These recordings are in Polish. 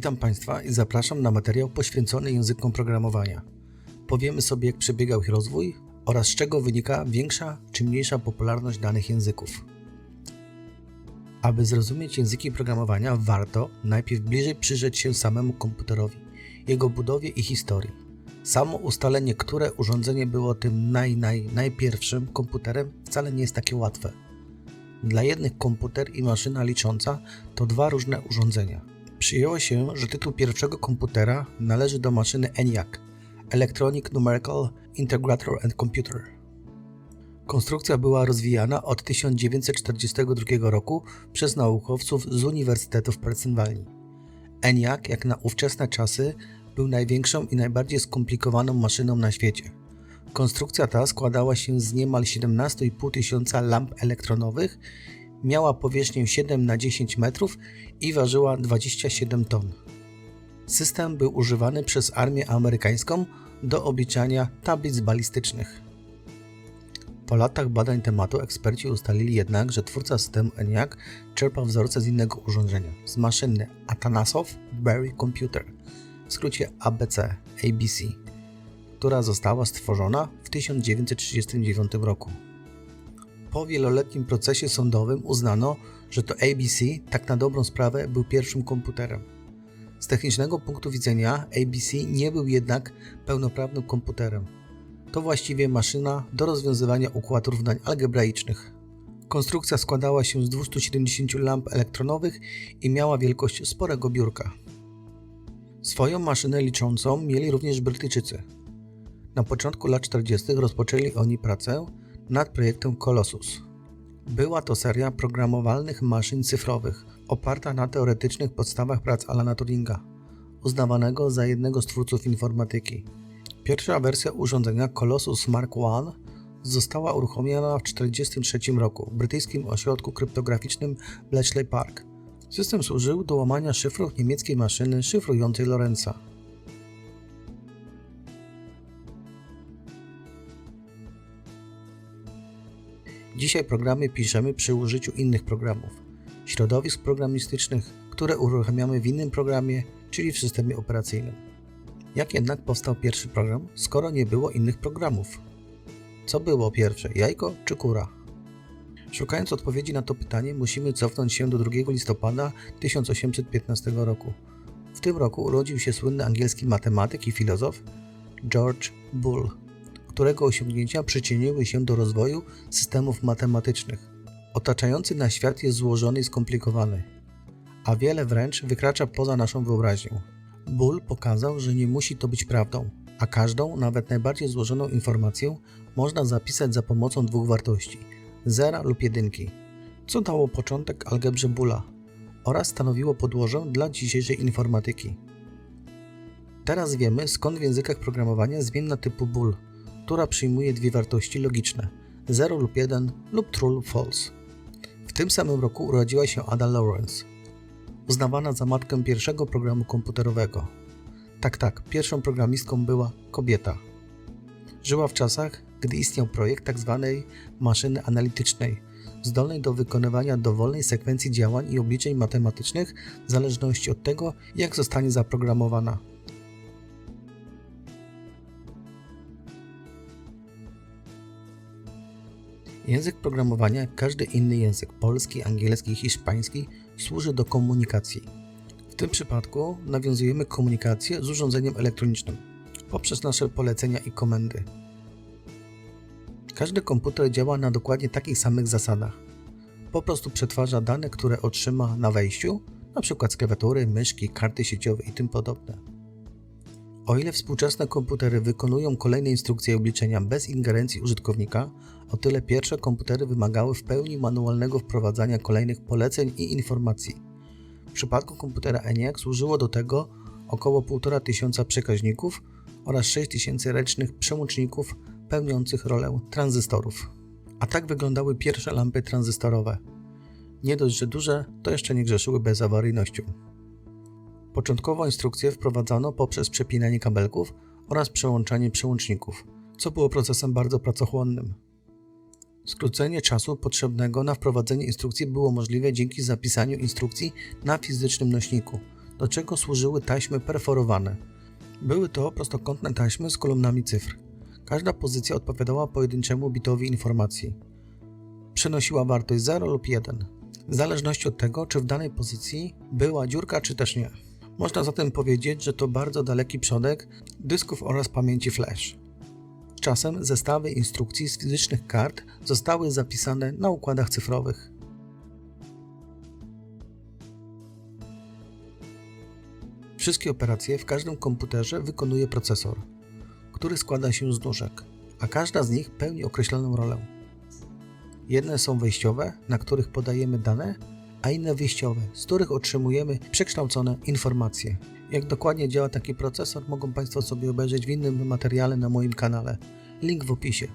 Witam Państwa i zapraszam na materiał poświęcony językom programowania. Powiemy sobie, jak przebiegał ich rozwój oraz z czego wynika większa czy mniejsza popularność danych języków. Aby zrozumieć języki programowania, warto najpierw bliżej przyjrzeć się samemu komputerowi, jego budowie i historii. Samo ustalenie, które urządzenie było tym naj, naj, najpierwszym komputerem wcale nie jest takie łatwe. Dla jednych komputer i maszyna licząca to dwa różne urządzenia. Przyjęło się, że tytuł pierwszego komputera należy do maszyny ENIAC Electronic Numerical Integrator and Computer. Konstrukcja była rozwijana od 1942 roku przez naukowców z Uniwersytetu w Pensylwanii. ENIAC, jak na ówczesne czasy, był największą i najbardziej skomplikowaną maszyną na świecie. Konstrukcja ta składała się z niemal 17,5 tysiąca lamp elektronowych, miała powierzchnię 7 na 10 metrów i ważyła 27 ton. System był używany przez armię amerykańską do obliczania tablic balistycznych. Po latach badań tematu eksperci ustalili jednak, że twórca systemu ENIAC czerpał wzorce z innego urządzenia, z maszyny Atanasoff Berry Computer, w skrócie ABC, ABC, która została stworzona w 1939 roku. Po wieloletnim procesie sądowym uznano, że to ABC tak na dobrą sprawę był pierwszym komputerem. Z technicznego punktu widzenia ABC nie był jednak pełnoprawnym komputerem. To właściwie maszyna do rozwiązywania układów równań algebraicznych. Konstrukcja składała się z 270 lamp elektronowych i miała wielkość sporego biurka. Swoją maszynę liczącą mieli również Brytyjczycy. Na początku lat 40. rozpoczęli oni pracę nad projektem Colossus. Była to seria programowalnych maszyn cyfrowych, oparta na teoretycznych podstawach prac Alana Turinga, uznawanego za jednego z twórców informatyki. Pierwsza wersja urządzenia Colossus Mark I została uruchomiona w 1943 roku w brytyjskim ośrodku kryptograficznym Bletchley Park. System służył do łamania szyfrów niemieckiej maszyny szyfrującej Lorenza. Dzisiaj programy piszemy przy użyciu innych programów, środowisk programistycznych, które uruchamiamy w innym programie, czyli w systemie operacyjnym. Jak jednak powstał pierwszy program, skoro nie było innych programów? Co było pierwsze, jajko czy kura? Szukając odpowiedzi na to pytanie, musimy cofnąć się do 2 listopada 1815 roku. W tym roku urodził się słynny angielski matematyk i filozof George Bull, którego osiągnięcia przyczyniły się do rozwoju systemów matematycznych. Otaczający nas świat jest złożony i skomplikowany, a wiele wręcz wykracza poza naszą wyobraźnię. Bull pokazał, że nie musi to być prawdą, a każdą, nawet najbardziej złożoną informację można zapisać za pomocą dwóch wartości zera lub jedynki, co dało początek algebrze Bulla oraz stanowiło podłożę dla dzisiejszej informatyki. Teraz wiemy, skąd w językach programowania zmienna typu bool, która przyjmuje dwie wartości logiczne 0 lub 1 lub true lub false. W tym samym roku urodziła się Ada Lawrence, uznawana za matkę pierwszego programu komputerowego. Tak, tak, pierwszą programistką była kobieta. Żyła w czasach, gdy istniał projekt tzw. maszyny analitycznej, zdolnej do wykonywania dowolnej sekwencji działań i obliczeń matematycznych w zależności od tego, jak zostanie zaprogramowana. Język programowania, jak każdy inny język polski, angielski, hiszpański, służy do komunikacji. W tym przypadku nawiązujemy komunikację z urządzeniem elektronicznym poprzez nasze polecenia i komendy. Każdy komputer działa na dokładnie takich samych zasadach. Po prostu przetwarza dane, które otrzyma na wejściu, np. z klawiatury, myszki, karty sieciowe i tym podobne. O ile współczesne komputery wykonują kolejne instrukcje i obliczenia bez ingerencji użytkownika, o tyle pierwsze komputery wymagały w pełni manualnego wprowadzania kolejnych poleceń i informacji. W przypadku komputera ENIAC służyło do tego około 1,5 tysiąca przekaźników oraz 6000 ręcznych przełączników pełniących rolę tranzystorów. A tak wyglądały pierwsze lampy tranzystorowe. Nie dość, że duże, to jeszcze nie grzeszyły bezawaryjnością. Początkowo instrukcje wprowadzano poprzez przepinanie kabelków oraz przełączanie przełączników, co było procesem bardzo pracochłonnym. Skrócenie czasu potrzebnego na wprowadzenie instrukcji było możliwe dzięki zapisaniu instrukcji na fizycznym nośniku, do czego służyły taśmy perforowane. Były to prostokątne taśmy z kolumnami cyfr. Każda pozycja odpowiadała pojedynczemu bitowi informacji. Przenosiła wartość 0 lub 1, w zależności od tego, czy w danej pozycji była dziurka, czy też nie. Można zatem powiedzieć, że to bardzo daleki przodek dysków oraz pamięci flash. Czasem zestawy instrukcji z fizycznych kart zostały zapisane na układach cyfrowych. Wszystkie operacje w każdym komputerze wykonuje procesor, który składa się z nóżek, a każda z nich pełni określoną rolę. Jedne są wejściowe, na których podajemy dane, a inne wyjściowe, z których otrzymujemy przekształcone informacje. Jak dokładnie działa taki procesor, mogą Państwo sobie obejrzeć w innym materiale na moim kanale. Link w opisie.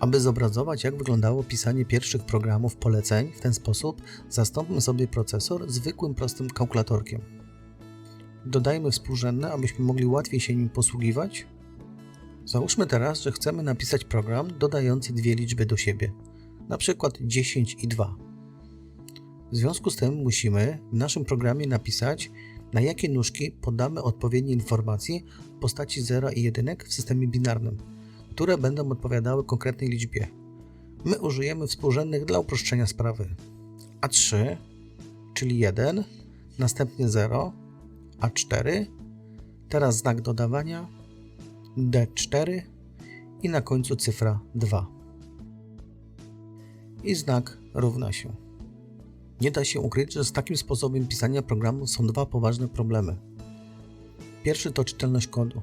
Aby zobrazować, jak wyglądało pisanie pierwszych programów poleceń w ten sposób, zastąpmy sobie procesor zwykłym, prostym kalkulatorkiem. Dodajmy współrzędne, abyśmy mogli łatwiej się nim posługiwać. Załóżmy teraz, że chcemy napisać program dodający dwie liczby do siebie, na przykład 10 i 2. W związku z tym musimy w naszym programie napisać, na jakie nóżki podamy odpowiednie informacje w postaci 0 i 1 w systemie binarnym, które będą odpowiadały konkretnej liczbie. My użyjemy współrzędnych dla uproszczenia sprawy. A3, czyli 1, następnie 0, A4, teraz znak dodawania, D4 i na końcu cyfra 2. I znak równa się. Nie da się ukryć, że z takim sposobem pisania programu są dwa poważne problemy. Pierwszy to czytelność kodu.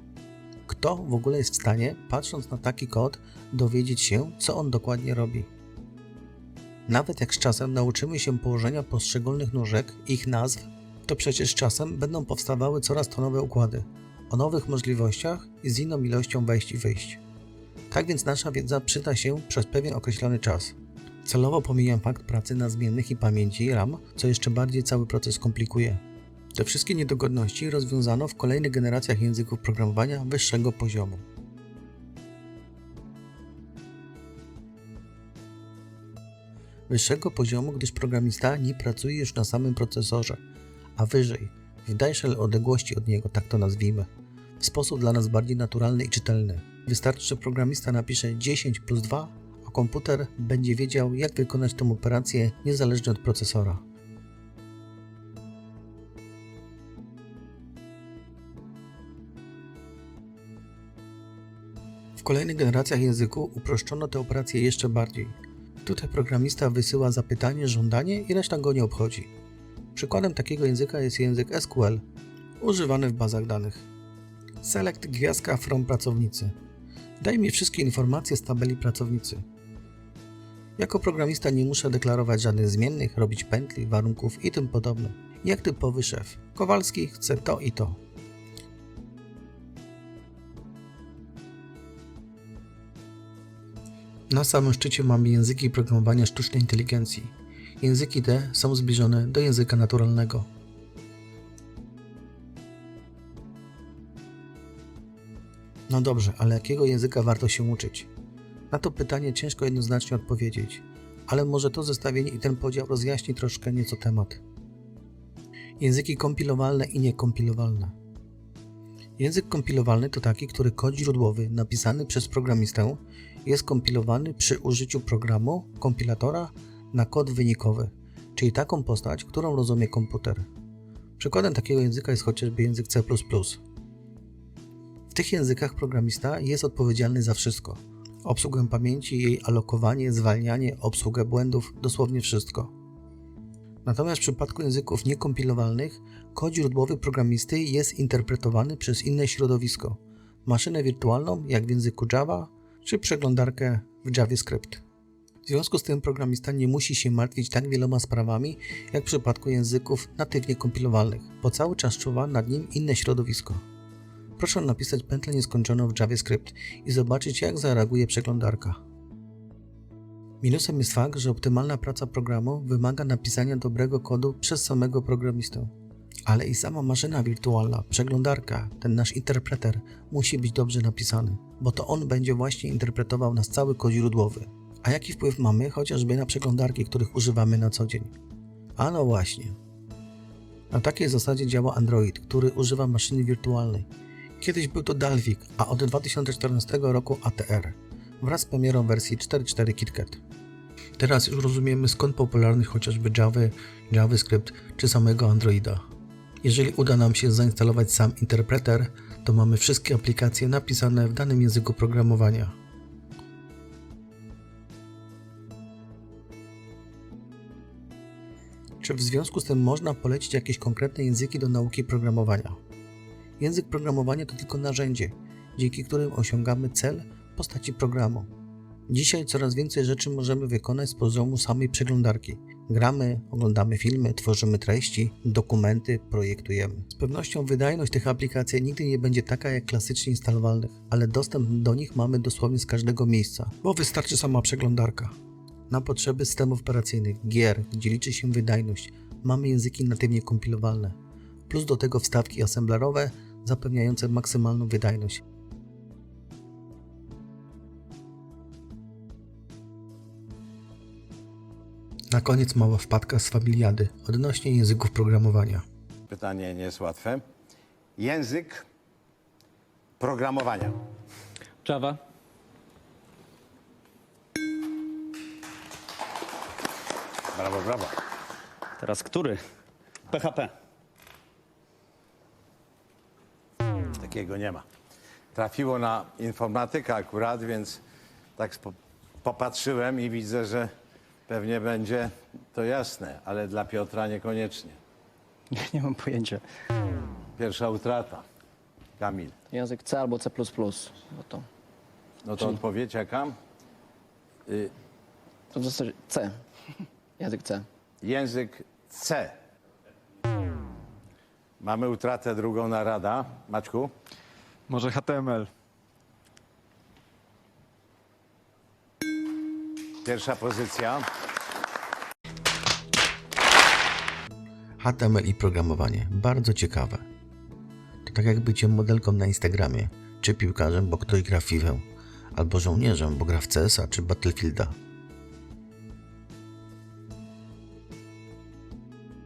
Kto w ogóle jest w stanie, patrząc na taki kod, dowiedzieć się, co on dokładnie robi? Nawet jak z czasem nauczymy się położenia poszczególnych nóżek, ich nazw, to przecież z czasem będą powstawały coraz to nowe układy, o nowych możliwościach i z inną ilością wejść i wyjść. Tak więc nasza wiedza przyda się przez pewien określony czas. Celowo pomijam fakt pracy na zmiennych i pamięci RAM, co jeszcze bardziej cały proces komplikuje. Te wszystkie niedogodności rozwiązano w kolejnych generacjach języków programowania wyższego poziomu. Wyższego poziomu, gdyż programista nie pracuje już na samym procesorze, a wyżej, w dalszej odległości od niego, tak to nazwijmy, w sposób dla nas bardziej naturalny i czytelny. Wystarczy, że programista napisze 10 plus 2 komputer będzie wiedział, jak wykonać tę operację niezależnie od procesora. W kolejnych generacjach języku uproszczono tę operację jeszcze bardziej. Tutaj programista wysyła zapytanie, żądanie i reszta go nie obchodzi. Przykładem takiego języka jest język SQL, używany w bazach danych. Select gwiazdka from pracownicy. Daj mi wszystkie informacje z tabeli pracownicy. Jako programista nie muszę deklarować żadnych zmiennych, robić pętli, warunków i tym podobne. Jak typowy szef. Kowalski chce to i to. Na samym szczycie mamy języki programowania sztucznej inteligencji. Języki te są zbliżone do języka naturalnego. No dobrze, ale jakiego języka warto się uczyć? Na to pytanie ciężko jednoznacznie odpowiedzieć, ale może to zestawienie i ten podział rozjaśni troszkę nieco temat. Języki kompilowalne i niekompilowalne. Język kompilowalny to taki, który kod źródłowy napisany przez programistę jest kompilowany przy użyciu programu, kompilatora na kod wynikowy, czyli taką postać, którą rozumie komputer. Przykładem takiego języka jest chociażby język C. W tych językach programista jest odpowiedzialny za wszystko – obsługę pamięci, jej alokowanie, zwalnianie, obsługę błędów, dosłownie wszystko. Natomiast w przypadku języków niekompilowalnych, kod źródłowy programisty jest interpretowany przez inne środowisko, maszynę wirtualną jak w języku Java, czy przeglądarkę w JavaScript. W związku z tym programista nie musi się martwić tak wieloma sprawami, jak w przypadku języków natywnie kompilowalnych, bo cały czas czuwa nad nim inne środowisko. Proszę napisać pętlę nieskończoną w JavaScript i zobaczyć jak zareaguje przeglądarka. Minusem jest fakt, że optymalna praca programu wymaga napisania dobrego kodu przez samego programistę. Ale i sama maszyna wirtualna, przeglądarka, ten nasz interpreter musi być dobrze napisany, bo to on będzie właśnie interpretował nas cały kod źródłowy. A jaki wpływ mamy chociażby na przeglądarki, których używamy na co dzień? A no właśnie. Na takiej zasadzie działa Android, który używa maszyny wirtualnej. Kiedyś był to Dalvik, a od 2014 roku ATR wraz z premierą wersji 4.4 KitKat. Teraz już rozumiemy skąd popularność chociażby Java, JavaScript czy samego Androida. Jeżeli uda nam się zainstalować sam interpreter, to mamy wszystkie aplikacje napisane w danym języku programowania. Czy w związku z tym można polecić jakieś konkretne języki do nauki programowania? Język programowania to tylko narzędzie, dzięki którym osiągamy cel w postaci programu. Dzisiaj coraz więcej rzeczy możemy wykonać z poziomu samej przeglądarki. Gramy, oglądamy filmy, tworzymy treści, dokumenty, projektujemy. Z pewnością wydajność tych aplikacji nigdy nie będzie taka jak klasycznie instalowalnych, ale dostęp do nich mamy dosłownie z każdego miejsca, bo wystarczy sama przeglądarka. Na potrzeby systemów operacyjnych, gier, gdzie liczy się wydajność, mamy języki natywnie kompilowalne, plus do tego wstawki assemblerowe zapewniające maksymalną wydajność. Na koniec mała wpadka z familiady odnośnie języków programowania. Pytanie nie jest łatwe. Język programowania. Java. Brawo, brawo. Teraz który? PHP. Takiego nie ma. Trafiło na informatykę akurat, więc tak popatrzyłem i widzę, że pewnie będzie to jasne, ale dla Piotra niekoniecznie. Nie, nie mam pojęcia. Pierwsza utrata. Kamil. Język C albo C++. No to, No to odpowiedź jaka? to w zasadzie C. Język C. Język C. Mamy utratę drugą na rada. Maćku? Może HTML. Pierwsza pozycja. HTML i programowanie. Bardzo ciekawe. To tak jak bycie modelką na Instagramie, czy piłkarzem, bo ktoś gra w FIFA, albo żołnierzem, bo gra w CS-a czy Battlefielda.